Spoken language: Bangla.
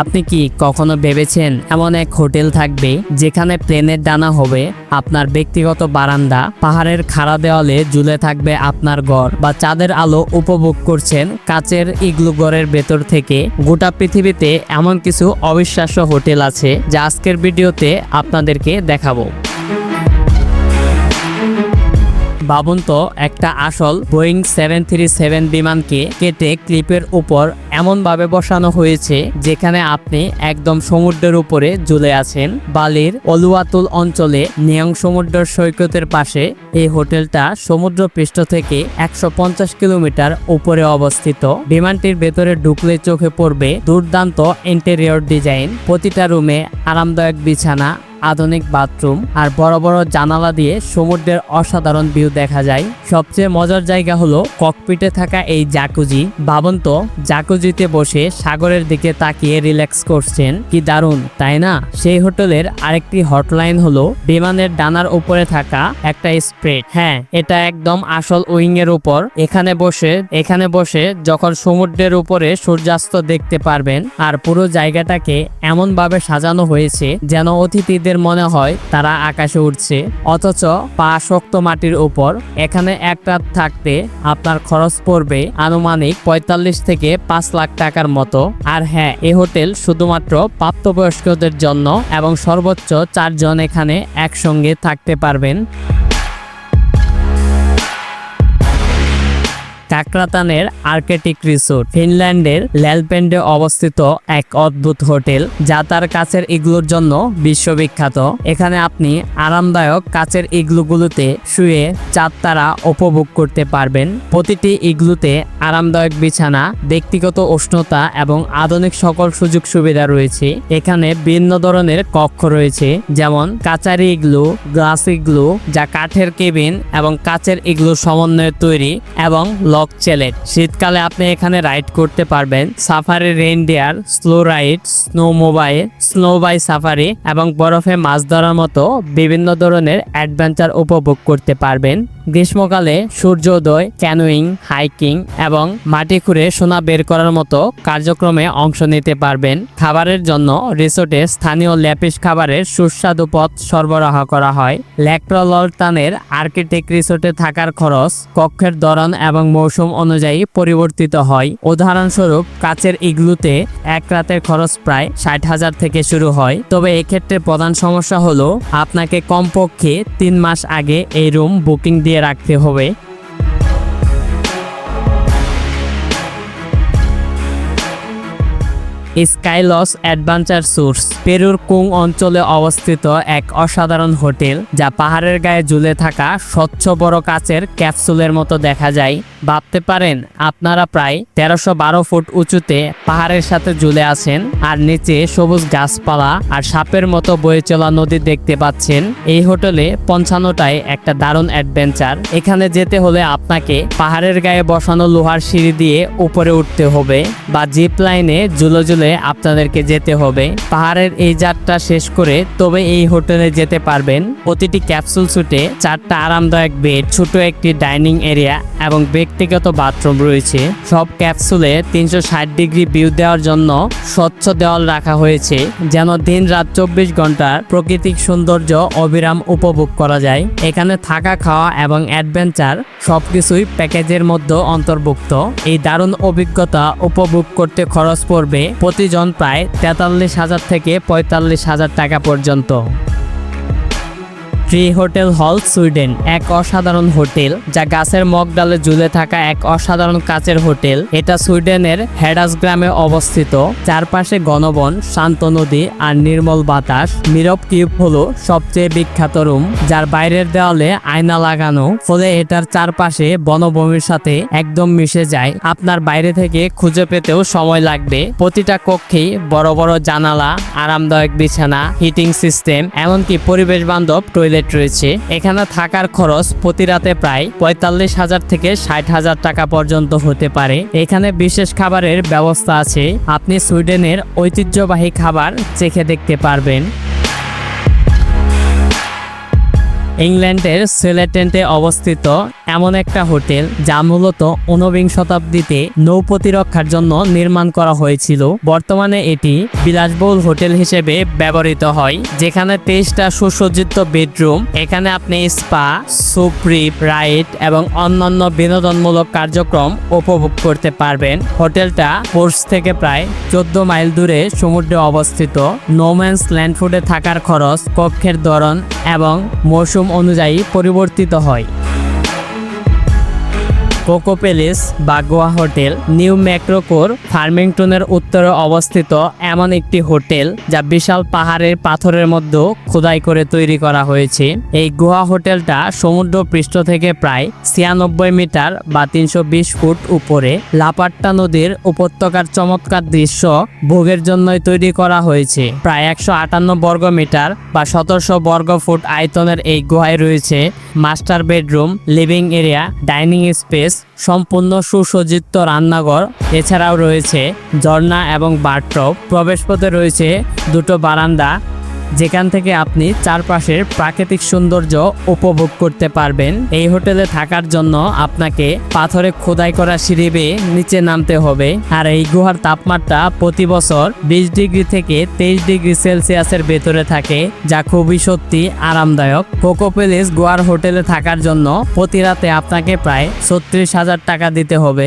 আপনি কি কখনো ভেবেছেন এমন এক হোটেল থাকবে যেখানে প্লেনের ডানা হবে, আপনার ব্যক্তিগত বারান্দা, পাহাড়ের খাড়া দেওয়ালে ঝুলে থাকবে আপনার ঘর বা চাঁদের আলো উপভোগ করছেন কাচের ইগলু ঘরের ভেতর থেকে? গোটা পৃথিবীতে এমন কিছু অবিশ্বাস্য হোটেল আছে যা আজকের ভিডিওতে আপনাদেরকে দেখাবো। ভাবুন তো একটা আসল বোয়িং সেভেন থ্রি সেভেন বিমানকে কেটে ক্লিপের উপর এমনভাবে বসানো হয়েছে যেখানে আপনি একদম সমুদ্রের উপরে ঝুলে আছেন। বালির অলুয়াতুল অঞ্চলে নিয়ং সমুদ্র সৈকতের পাশে এই হোটেলটা সমুদ্র পৃষ্ঠ থেকে একশো পঞ্চাশ কিলোমিটার উপরে অবস্থিত। বিমানটির ভেতরে ঢুকলে চোখে পড়বে দুর্দান্ত ইন্টেরিয়র ডিজাইন প্রতিটা রুমে আরামদায়ক বিছানা আধুনিক বাথরুম আর বড় বড় জানালা দিয়ে সমুদ্রের অসাধারণ ভিউ দেখা যায়। সবচেয়ে মজার জায়গা হলো ককপিটে থাকা এই জাকুজি ভাবুন তো জাকুজিতে বসে সাগরের দিকে তাকিয়ে রিল্যাক্স করছেন। কি দারুণ, তাই না? সেই হোটেলের আরেকটি হটলাইন হলো বিমানের ডানার উপরে থাকা একটা স্প্রেড হ্যাঁ এটা একদম আসল উইং এর উপর। এখানে বসে এখানে বসে যখন সমুদ্রের উপরে সূর্যাস্ত দেখতে পারবেন। আর পুরো জায়গাটাকে এমন ভাবে সাজানো হয়েছে যেন অতিথিদের মনে হয় তারা আকাশে উঠছে অথচ পা শক্ত মাটির উপর। এখানে এক রাত থাকতে আপনার খরচ পড়বে আনুমানিক পঁয়তাল্লিশ থেকে পাঁচ লাখ টাকার মতো। আর হ্যাঁ এ হোটেল শুধুমাত্র প্রাপ্তবয়স্কদের জন্য এবং সর্বোচ্চ চারজন এখানে একসঙ্গে থাকতে পারবেন। কাকরাতানের আর্কেটিক রিসোর্ট, ফিনল্যান্ডের ল্যালপেন্ডে অবস্থিত এক অদ্ভুত হোটেল, যা তার কাছের ইগলুর জন্য বিশ্ববিখ্যাত। এখানে আপনি আরামদায়ক কাচের ইগলুগুলোতে শুয়ে চাঁদ তারা উপভোগ করতে পারবেন। প্রতিটি ইগলুতে আরামদায়ক বিছানা, ব্যক্তিগত উষ্ণতা এবং আধুনিক সকল সুযোগ সুবিধা রয়েছে। এখানে ভিন্ন ধরনের কক্ষ রয়েছে, যেমন কাচারি ইগলু, গ্লাস ইগলু, যা কাঠের কেবিন এবং কাচের ইগলু সমন্বয়ে তৈরি এবং লক চ্যালেঞ্জ। শীতকালে আপনি এখানে রাইড করতে পারবেন safari, reindeer, slow ride, snowmobile, snow bike safari এবং বরফে মাছ ধরার মতো বিভিন্ন ধরনের অ্যাডভেঞ্চার উপভোগ করতে পারবেন। গ্রীষ্মকালে সূর্যোদয় ক্যানোয়িং হাইকিং এবং মাটি খুঁড়ে সোনা বের করার মতো কার্যক্রমে অংশ নিতে পারবেন। খাবারের জন্য রিসোর্টে স্থানীয় ল্যাপিস খাবারের সুস্বাদু পথ সরবরাহ করা হয়। ল্যাক্রলটানের আর্কিটেক্ট রিসোর্টে থাকার খরচ কক্ষের ধরন এবং মৌসুম অনুযায়ী পরিবর্তিত হয়। উদাহরণস্বরূপ, কাচের ইগলুতে এক রাতের খরচ প্রায় ষাট হাজার থেকে শুরু হয়। তবে এক্ষেত্রে প্রধান সমস্যা হলো, আপনাকে কমপক্ষে তিন মাস আগে এই রুম বুকিং দিয়ে রাখতে হবে। স্কাইলস অ্যাডভেঞ্চার সোর্স, পেরুর কুং অঞ্চলে অবস্থিত এক অসাধারণ হোটেল যা পাহাড়ের গায়ে ঝুলে থাকা স্বচ্ছ বড় কাচের ক্যাপসুলের মতো দেখা যায়। ভাবতে পারেন, আপনারা প্রায় তেরোশো বারো ফুট উঁচুতে পাহাড়ের সাথে ঝুলে আছেন আর নিচে সবুজ গাছপালা আর সাপের মতো বয়ে চলা নদী দেখতে পাচ্ছেন। এই হোটেলে পঞ্চান্নটায় একটা দারুণ অ্যাডভেঞ্চার। এখানে যেতে হলে আপনাকে পাহাড়ের গায়ে বসানো লোহার সিঁড়ি দিয়ে উপরে উঠতে হবে বা জিপ লাইনে ঝুলে ঝুলে আপনাদেরকে যেতে হবে। পাহাড়ের এই যাত্রা শেষ করে তবে এই হোটেলে যেতে পারবেন। প্রতিটি ক্যাপসুল সুটে চারটা আরামদায়ক বেড, ছোট একটি ডাইনিং এরিয়া এবং ব্যক্তিগত বাথরুম রয়েছে। সব ক্যাপসুলে তিনশো ষাট ডিগ্রি ভিউ দেওয়ার জন্য স্বচ্ছ দেওয়াল রাখা হয়েছে, যেন দিন রাত চব্বিশ ঘণ্টার প্রাকৃতিক সৌন্দর্য অবিরাম উপভোগ করা যায়। এখানে থাকা, খাওয়া এবং অ্যাডভেঞ্চার সবকিছুই প্যাকেজের মধ্যে অন্তর্ভুক্ত। এই দারুণ অভিজ্ঞতা উপভোগ করতে খরচ পড়বে প্রতিজন প্রায় তেতাল্লিশ হাজার থেকে পঁয়তাল্লিশ হাজার টাকা পর্যন্ত। ট্রি হোটেল হল সুইডেন, এক অসাধারণ হোটেল, যা গাছের মগডালে ঝুলে থাকা এক অসাধারণ কাচের হোটেল। এটা সুইডেনের হেডাস গ্রামে অবস্থিত। চারপাশে গণবন শান্ত নদী আর নির্মল বাতাস। মিরব কিউব হলো সবচেয়ে বিখ্যাত রুম, যার বাইরের দেওয়ালে আয়না লাগানো। ফলে এটার চারপাশে বনভূমির সাথে একদম মিশে যায়। আপনার বাইরে থেকে খুঁজে পেতেও সময় লাগবে। প্রতিটা কক্ষেই বড় বড় জানালা, আরামদায়ক বিছানা, হিটিং সিস্টেম, এমনকি পরিবেশ বান্ধব টয়লেট রয়েছে। এখানে থাকার খরচ প্রতি রাতে প্রায় পঁয়তাল্লিশ হাজার থেকে ষাট হাজার টাকা পর্যন্ত হতে পারে। এখানে বিশেষ খাবারের ব্যবস্থা আছে। আপনি সুইডেনের ঐতিহ্যবাহী খাবার চেখে দেখতে পারবেন। ইংল্যান্ডের সেলেটেন্টে অবস্থিত এমন একটা হোটেল যা মূলত ঊনবিংশ শতাব্দীতে নৌ প্রতিরক্ষার জন্য নির্মাণ করা হয়েছিল। বর্তমানে এটি বিলাসবহুল হোটেল হিসেবে ব্যবহৃত হয়, যেখানে তেইশটা সুসজ্জিত বেডরুম, এখানে আপনি স্পা, সুপ্রিপ, রাইড এবং অন্যান্য বিনোদনমূলক কার্যক্রম উপভোগ করতে পারবেন। হোটেলটা পোর্স থেকে প্রায় চোদ্দ মাইল দূরে সমুদ্রে অবস্থিত। নোম্যান্স ল্যান্ডফুডে থাকার খরচ, কক্ষের ধরন এবং মৌসুম অনুযায়ী পরিবর্তিত হয়। কোকো প্যালেস বা গোয়া হোটেল নিউ ম্যাক্রোকোর ফার্মিংটনের উত্তরে অবস্থিত এমন একটি হোটেল যা বিশাল পাহাড়ের পাথরের মধ্যে খোদাই করে তৈরি করা হয়েছে। এই গোয়া হোটেলটা সমুদ্র পৃষ্ঠ থেকে প্রায় ছিয়ানব্বই মিটার বা তিনশো বিশ ফুট উপরে লাপাট্টা নদীর উপত্যকার চমৎকার দৃশ্য ভোগের জন্যই তৈরি করা হয়েছে। প্রায় একশো আটান্ন বর্গ মিটার বা সতেরোশো বর্গ ফুট আয়তনের এই গুহায় রয়েছে master bedroom, living area, dining space, সম্পূর্ণ সুসজ্জিত রান্নাঘর, এছাড়াও রয়েছে ঝর্ণা এবং বাথটপ প্রবেশপথে রয়েছে দুটো বারান্দা যেখান থেকে আপনি চারপাশের প্রাকৃতিক সৌন্দর্য উপভোগ করতে পারবেন। এই হোটেলে থাকার জন্য আপনাকে পাথরে খোদাই করা সিঁড়ি বেয়ে নিচে নামতে হবে। আর এই গুহার তাপমাত্রা প্রতি বছর বিশ ডিগ্রি থেকে তেইশ ডিগ্রি সেলসিয়াসের ভেতরে থাকে, যা খুবই সত্যি আরামদায়ক। কোকো প্যালেস গোয়ার হোটেলে থাকার জন্য প্রতি রাতে আপনাকে প্রায় ছত্রিশ হাজার টাকা দিতে হবে।